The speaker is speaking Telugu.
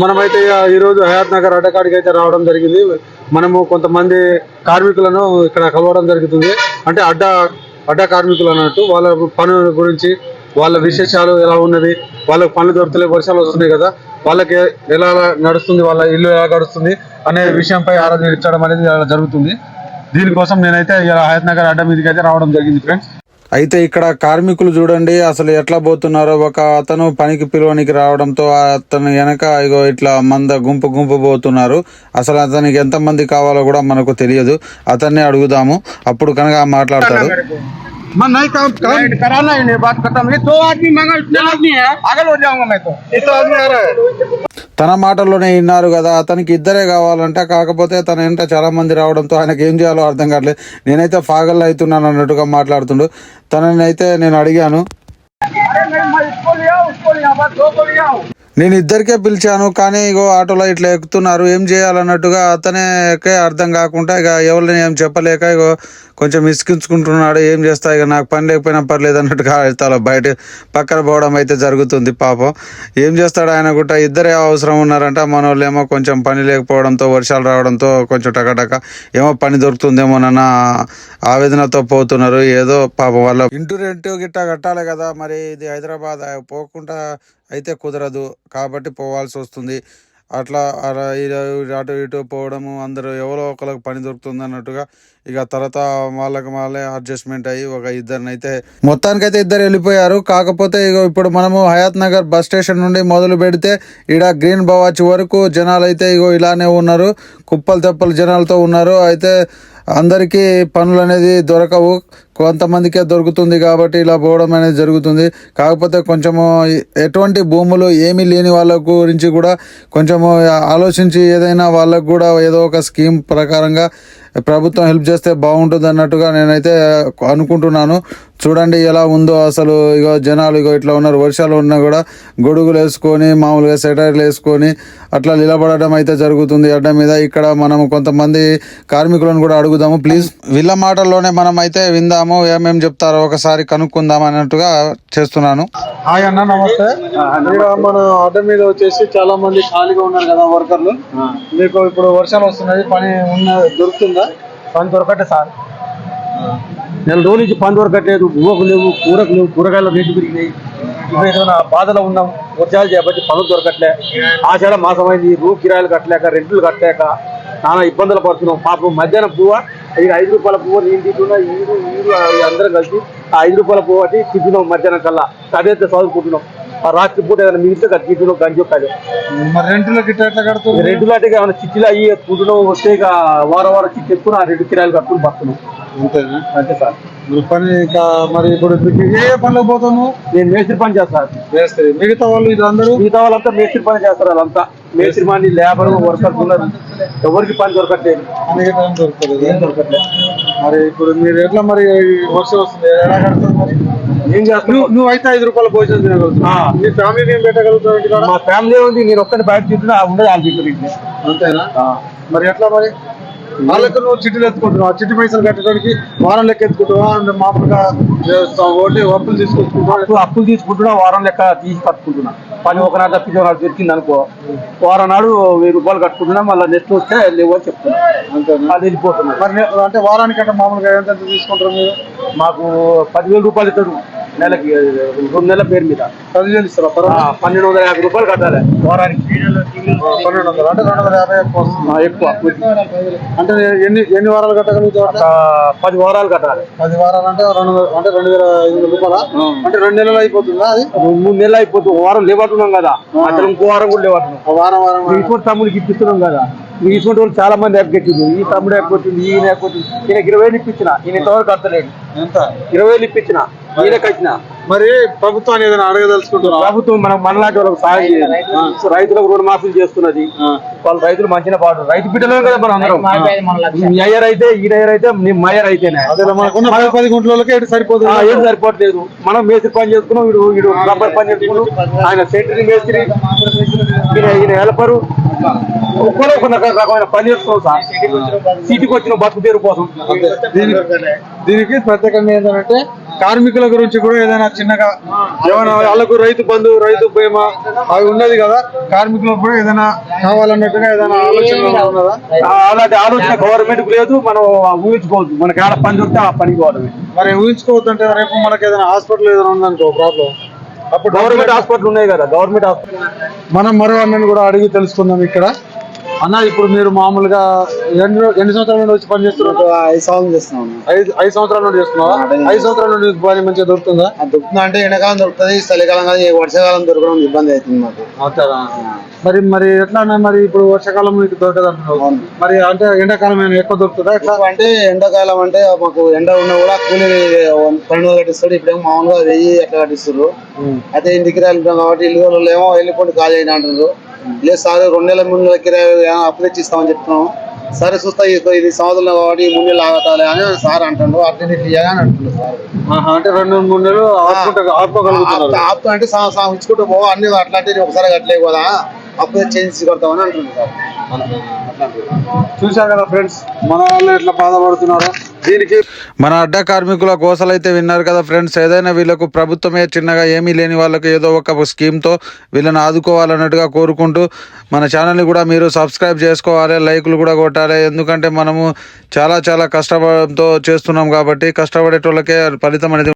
మనమైతే ఈరోజు ఈ రోజు హయాత్ నగర్ అడ్డకాడికి అయితే రావడం జరిగింది. మనము కొంతమంది కార్మికులను ఇక్కడ కలవడం జరుగుతుంది. అంటే అడ్డ అడ్డ కార్మికులు అన్నట్టు వాళ్ళ పనుల గురించి వాళ్ళ విశేషాలు ఎలా ఉన్నది వాళ్ళకి పనులు దొరుకుతలే వర్షాలు వస్తున్నాయి కదా వాళ్ళకి ఎలా నడుస్తుంది వాళ్ళ ఇల్లు ఎలా గడుస్తుంది అనే విషయంపై ఆరాధన ఇచ్చడం అనేది జరుగుతుంది. దీనికోసం నేనైతే ఇలా హయత్ నగర్ అడ్డ మీదకి అయితే రావడం జరిగింది ఫ్రెండ్స్ అయితే ఇక్కడ కార్మికులు చూడండి అసలు ఎట్లా పోతున్నారో. ఒక అతను పనికి పిలువనికి రావడంతో అతను వెనక ఇగో ఇట్లా మంద గుంపు గుంపు పోతున్నారు. అసలు అతనికి ఎంత మంది కావాలో కూడా మనకు తెలియదు. అతన్ని అడుగుదాము. అప్పుడు కనుక మాట్లాడతాడు. मैं नहीं काम काम कराना ही नहीं बात खत्म ये दो आदमी मांगा इतने आदमी है आगे हो जाऊंगा मैं तो ये तो आदमी आ रहा है తన మాటల్లోనే విన్నారు కదా అతనికి ఇద్దరే కావాలంట కాకపోతే తన వెంట చాలా మంది రావడంతో ఆయనకి ఏం చేయాలో అర్థం కావట్లేదు నేనైతే ఫాగల్ అవుతున్నాను అన్నట్టుగా మాట్లాడుతుండు తనని అయితే నేను అడిగాను నేను ఇద్దరికే పిలిచాను కానీ ఇగో ఆటోలో ఇట్లా ఎక్కుతున్నారు ఏం చేయాలన్నట్టుగా అతనేకే అర్థం కాకుండా ఇక ఎవరిని ఏం చెప్పలేక ఇగో కొంచెం ఇసుకించుకుంటున్నాడు ఏం చేస్తా ఇక నాకు పని లేకపోయినా పర్లేదు అన్నట్టుగా వెళ్తాలో బయట పక్కన పోవడం అయితే జరుగుతుంది పాపం. ఏం చేస్తాడు ఆయన కూడా ఇద్దరే అవసరం ఉన్నారంట మన వాళ్ళేమో కొంచెం పని లేకపోవడంతో వర్షాలు రావడంతో కొంచెం టకటక ఏమో పని దొరుకుతుందేమో నాన్న ఆవేదనతో పోతున్నారు ఏదో పాపం వాళ్ళ ఇంటూ రెంట్ గిట్టా కట్టాలి కదా మరి ఇది హైదరాబాద్ పోకుండా అయితే కుదరదు. కాబట్టి పోవాల్సి వస్తుంది. అట్లా అలా అటు ఇటు పోవడము అందరూ ఎవరో ఒకరికి పని దొరుకుతుంది అన్నట్టుగా ఇక తర్వాత వాళ్ళకి వాళ్ళే అడ్జస్ట్మెంట్ అయ్యి ఒక ఇద్దరిని అయితే మొత్తానికైతే ఇద్దరు వెళ్ళిపోయారు. కాకపోతే ఇక ఇప్పుడు మనము హయాత్ నగర్ బస్ స్టేషన్ నుండి మొదలు పెడితే ఈడ గ్రీన్ బవాచ్ వరకు జనాలు అయితే ఇగో ఇలానే ఉన్నారు. కుప్పలు తెప్పలు జనాలతో ఉన్నారు. అయితే అందరికీ పనులు అనేది దొరకవు. కొంతమందికే దొరుకుతుంది కాబట్టి ఇలా పోవడం అనేది జరుగుతుంది. కాకపోతే కొంచెము ఎటువంటి భూములు ఏమీ లేని వాళ్ళ గురించి కూడా కొంచెము ఆలోచించి ఏదైనా వాళ్ళకు కూడా ఏదో ఒక స్కీమ్ ప్రకారంగా ప్రభుత్వం హెల్ప్ చేస్తే బాగుంటుంది అన్నట్టుగా నేనైతే అనుకుంటున్నాను. చూడండి ఎలా ఉందో అసలు. ఇగో జనాలు ఇగో ఇట్లా ఉన్నారు. వర్షాలు ఉన్నా కూడా గొడుగులు వేసుకొని మామూలుగా సెటైర్లు వేసుకొని అట్లా నిలబడడం అయితే జరుగుతుంది అడ్డ మీద. ఇక్కడ మనం కొంతమంది కార్మికులను కూడా అడుగుదాము. ప్లీజ్ వీళ్ళ మాటల్లోనే మనం అయితే విందాము. ఏమేం చెప్తారో ఒకసారి కనుక్కుందాం అన్నట్టుగా చేస్తున్నాను. హాయ్ అన్న నమస్తే. మన అడ్డ మీద వచ్చేసి చాలా మంది ఖాళీగా ఉన్నారు కదా వర్కర్లు. మీకు ఇప్పుడు వర్షాలు వస్తున్నాయి పని ఉన్న దొరుకుతుందా? పని దొరకట్టే సార్. నెల రోజుల నుంచి పని దొరకట్లేదు ఊరకు లేవు కూరకు లేవు కూరగాయల రేట్లు పెరిగినాయి. ఇప్పుడు ఏదైనా బాధలో ఉన్నాం వర్షాలు చేయబట్టి పనులు దొరకట్లే. ఆషాఢ మాసమైంది రూ కిరాయిలు కట్టలేక రెంట్లు కట్టలేక నానా ఇబ్బందులు పడుతున్నాం. పాపం మధ్యాహ్నం పువ్వ ఇది ఐదు రూపాయల పువ్వు నేను తింటున్నా ఈరు ఈరు అందరం కలిసి ఆ ఐదు రూపాయల పువ్వు అంటే తింటున్నాం మధ్యాహ్నం కల్లా. అదే చదువుకుంటున్నాం. ఆ రాత్రి పూట ఏదైనా మిగిలితే అది తింటున్నాం గంజి ఒక్కలు మరి రెంట్లో గిట్ట ఎట్లా కడుతుంది రెండు ఏమైనా చిట్టీలు అయ్యి ఎత్తుకుంటున్నాం వస్తే ఇక వారం వారం చిట్టి ఆ రెండు కిరాయిలు కట్టుకుని బతున్నాం అంతేనా అంతే సార్. మరి పని ఇంకా మరి ఇప్పుడు మీకు ఏ ఏ పనులకు పోతాము? నేను మేస్త్రి పని చేస్తాను వేస్తుంది మిగతా వాళ్ళు అందరూ? మిగతా వాళ్ళంతా మేస్త్రి పని చేస్తారు వాళ్ళంతా. మేస్త్రి పని లేబర్ వర్కర్స్ ఉన్నారు ఎవరికి పని దొరకట్లేదు. మిగతా ఏం దొరుకుతుంది ఏం దొరకట్లేదు. మరి ఇప్పుడు మీరు ఎట్లా మరి వర్షం వస్తుంది? ఎలా కడతారు మరి? ఏం చేస్తున్నావు నువ్వు అయితే ఐదు రూపాయల భోజనం తినగలుగుతావు. మీ ఫ్యామిలీని ఏం పెట్టగలుగుతావు ఇంటికాడ? మా ఫ్యామిలీ ఉంది నేను ఒక్కని బయట తింటున్నా ఉండదు వాళ్ళు తింటారు అంతేనా? మరి ఎట్లా మరి? వాళ్ళకు నువ్వు చిట్టులు ఎత్తుకుంటున్నావు. ఆ చిట్టి పైసలు కట్టడానికి వారం లెక్క ఎత్తుకుంటావా అంటే మామూలుగా ఓటే అప్పులు తీసుకొచ్చుకుంటావా అప్పులు తీసుకుంటున్నా వారం లెక్క తీసి కట్టుకుంటున్నా. పని ఒక నాడు తప్పించి నాడు దొరికింది అనుకో వారం నాడు వెయ్యి రూపాయలు కట్టుకుంటున్నా మళ్ళీ నెక్స్ట్ వస్తే లేవు అని చెప్తున్నా. అంతేనా? అది వెళ్ళిపోతున్నా. మరి అంటే వారానికి అంటే మామూలుగా ఎంత ఎంత తీసుకుంటారు మీరు? మాకు పదివేల రూపాయలు ఇస్తారు. నెలకి రెండు నెలల పేరు మీద. పదివేలు ఇస్తారా? పన్నెండు వందల యాభై రూపాయలు కట్టాలి. వారానికి. పన్నెండు వందలు అంటే రెండు వందల యాభై ఎక్కువ. అంటే ఎన్ని ఎన్ని వారాలు కట్టగలుగుతావు ఒక పది వారాలు కట్టాలి. పది వారాలు అంటే రెండు అంటే రెండు వేల ఐదు వందల రూపాయల? అంటే రెండు నెలలు అయిపోతుందా అది? మూడు నెలలు అయిపోతుంది. ఒక వారం లేవట్టున్నాం కదా. అసలు ఇంకో వారం కూడా లేవట్టున్నాం. వారం వారం. ఇటువంటి తమ్ముడికి ఇప్పిస్తున్నాం కదా. ఇటువంటి వాళ్ళు చాలా మంది ఎక్కెట్టింది ఈ తమ్ముడు ఎక్కొచ్చింది ఈయన ఎక్కొచ్చింది ఈయనకి ఇరవై వేలు ఇప్పించిన. ఈయన ఇంతవరకు కడతలేడు ఎంత? ఇరవై వేలు ఇప్పించిన. మరి ప్రభుత్వాన్ని ఏదైనా అడగదలుచుకుంటున్నావా? ప్రభుత్వం మనం మనలాంటి వాళ్ళకి సాయం చేయాలి. రైతులకు రుణమాఫీలు చేస్తున్నది. వాళ్ళు రైతులు మంచిగా పాడు. రైతు బిడ్డలే కదా మనం అందరం. మీ అయ్యర్ అయితే ఈయన అయ్యర్ అయితే మయ్యర్ అయితేనే. పది పది గుంటలకే ఎటు సరిపోతుంది ఏం సరిపోవట్లేదు. మనం మేస్త్రి పని చేసుకున్నాం వీడు వీడు రబ్బర్ పని చేసుకున్నాం. ఆయన సెంటరీ మేస్త్రి. ఈయన ఈయన హెల్పరు. ఒక్కరో ఒక రక- రకమైన పని చేస్తున్నాం సార్. సిటీకి వచ్చిన బతుకు తీరు కోసం. దీనికి దీనికి ప్రత్యేకంగా ఏంటంటే కార్మికుల గురించి కూడా ఏదైనా చిన్నగా ఏమైనా వాళ్ళకు రైతు బంధు రైతు బీమా అవి ఉన్నది కదా కార్మికులకు కూడా ఏదైనా కావాలన్నట్టుగా ఏదైనా ఆలోచన ఉన్నదా? అలాంటి ఆలోచన గవర్నమెంట్కు లేదు మనం ఊహించుకోవద్దు. మనకి ఆడ పని దొరికితే ఆ పనికి పోవడమే. మరి ఊహించుకోవద్దంటే రేపు మనకి ఏదైనా హాస్పిటల్ ఏదైనా ఉందనుకో ప్రాబ్లం. అప్పుడు గవర్నమెంట్ హాస్పిటల్ ఉన్నాయి కదా గవర్నమెంట్ హాస్పిటల్. మనం మరో అన్నని కూడా అడిగి తెలుసుకుందాం ఇక్కడ. అన్న ఇప్పుడు మీరు మామూలుగా ఎన్ని ఎన్ని సంవత్సరాల నుండి వచ్చి పని చేస్తున్నారు? ఐదు సంవత్సరాలు చేస్తున్నాం ఐదు ఐదు సంవత్సరాల నుండి చేస్తున్నావా? ఐదు సంవత్సరాల నుండి పని మంచిగా దొరుకుతుందా? దొరుకుతుంది అంటే ఎండాకాలం దొరుకుతుంది చలికాలం కానీ వర్షాకాలం దొరకడం ఇబ్బంది అవుతుంది మాకు. మరి మరి ఎట్లా అన్న మరి ఇప్పుడు వర్షాకాలం మీకు దొరకదు మరి అంటే ఎండాకాలం ఎక్కువ దొరుకుతుందా? ఎట్లా? అంటే ఎండాకాలం అంటే మాకు ఎండ ఉన్నా కూడా కూలి పన్నెండు వందలు కట్టిస్తాడు. ఇప్పుడు మామూలుగా వెయ్యి అట్లా కట్టిస్తారు అయితే ఇంటి కిరాయిలు ఉంటాం కాబట్టి ఇల్లు ఏమో వెళ్ళిపోండి ఖాళీ అయినా అంటారు లేదు సార్ రెండు నెలల మూడు నెలల కిరాయి తెచ్చి ఇస్తామని చెప్తున్నాం సరే చూస్తా ఇది- సంవత్సరం కాబట్టి మూడు నెలలు ఆగతాలే అని సార్ అంటాడు. అట్లా ఇట్లా అని అంటుండు సార్. అంటే రెండు మూడు నెలలు ఆపుకుంటా ఆపుకోగలుగుతున్నారు. ఆపు- ఆపుతా అంటే ఇచ్చుకుంటూ పోవా. అన్ని అట్లాంటి ఒకసారి కట్టలేవు కదా. అప్పు తెచ్చి చేయించి కొడతామని అంటుండు సార్. చూశారు కదా ఫ్రెండ్స్ మన వాళ్ళు ఎట్లా బాధపడుతున్నారు. దీనికి మన అడ్డ కార్మికుల కోసలు అయితే విన్నారు కదా ఫ్రెండ్స్. ఏదైనా వీళ్ళకు ప్రభుత్వమే చిన్నగా ఏమీ లేని వాళ్ళకి ఏదో ఒక స్కీమ్తో వీళ్ళని ఆదుకోవాలన్నట్టుగా కోరుకుంటూ మన ఛానల్ని కూడా మీరు సబ్స్క్రైబ్ చేసుకోవాలి లైకులు కూడా కొట్టాలి. ఎందుకంటే మనము చాలా చాలా కష్టపడంతో చేస్తున్నాం కాబట్టి కష్టపడేటోళ్ళకే ఫలితం అనేది